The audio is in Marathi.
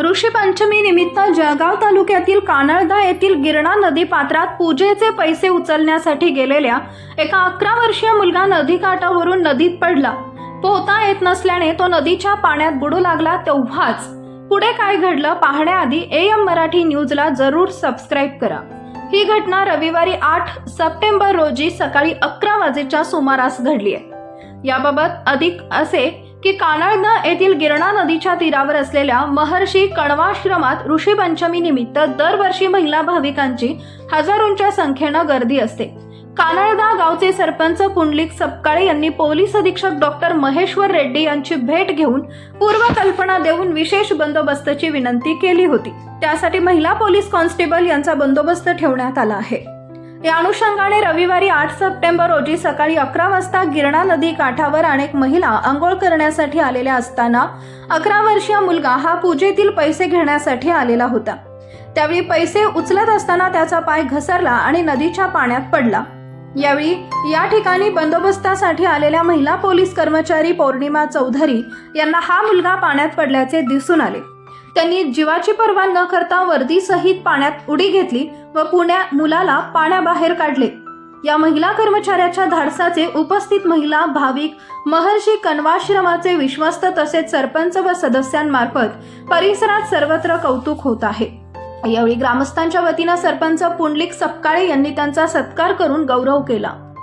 ऋषीपंचमी निमित्त जळगाव तालुक्यातील कानळदा येथील गिरणा नदी पात्रात पूजेचे पैसे उचलण्यासाठी गेलेल्या एका अकरा वर्षीय मुलगा नदीकाठावरून नदीत पडला. पोहता येत नसल्याने तो नदीच्या पाण्यात बुडू लागला तेव्हाच. पुढे काय घडलं पाहण्याआधी ए एम मराठी न्यूजला जरूर सबस्क्राईब करा. ही घटना रविवारी आठ सप्टेंबर रोजी सकाळी अकरा वाजेच्या सुमारास घडली आहे. याबाबत अधिक असे की कानळदा येथील गिरणा नदीच्या तीरावर असलेल्या महर्षी कण्वाश्रमात ऋषी पंचमी निमित्त दरवर्षी महिला भाविकांची हजारोंच्या संख्येनं गर्दी असते. कानळदा गावचे सरपंच पुंडलिक सपकाळे यांनी पोलीस अधीक्षक डॉक्टर महेश्वर रेड्डी यांची भेट घेऊन पूर्वकल्पना देऊन विशेष बंदोबस्तची विनंती केली होती. त्यासाठी महिला पोलीस कॉन्स्टेबल यांचा बंदोबस्त ठेवण्यात आला आहे. या अनुषंगाने रविवारी आठ सप्टेंबर रोजी सकाळी अकरा वाजता गिरणा नदी काठावर अनेक महिला आंघोळ करण्यासाठी आलेल्या असताना अकरा वर्षीय मुलगा हा पूजेतील पैसे घेण्यासाठी आलेला होता. त्यावेळी पैसे उचलत असताना त्याचा पाय घसरला आणि नदीच्या पाण्यात पडला. यावेळी या ठिकाणी बंदोबस्तासाठी आलेल्या महिला पोलीस कर्मचारी पौर्णिमा चौधरी यांना हा मुलगा पाण्यात पडल्याचे दिसून आले. त्यांनी जीवाची पर्वा न करता वर्दीसहित पाण्यात उडी घेतली व पुण्या मुलाला पाण्याबाहेर काढले. या महिला कर्मचाऱ्याच्या धाडसाचे उपस्थित महिला भाविक महर्षी कण्वाश्रमाचे विश्वस्त तसेच सरपंच व सदस्यांमार्फत परिसरात सर्वत्र कौतुक होत आहे. यावेळी ग्रामस्थांच्या वतीनं सरपंच पुंडलिक सपकाळे यांनी त्यांचा सत्कार करून गौरव केला.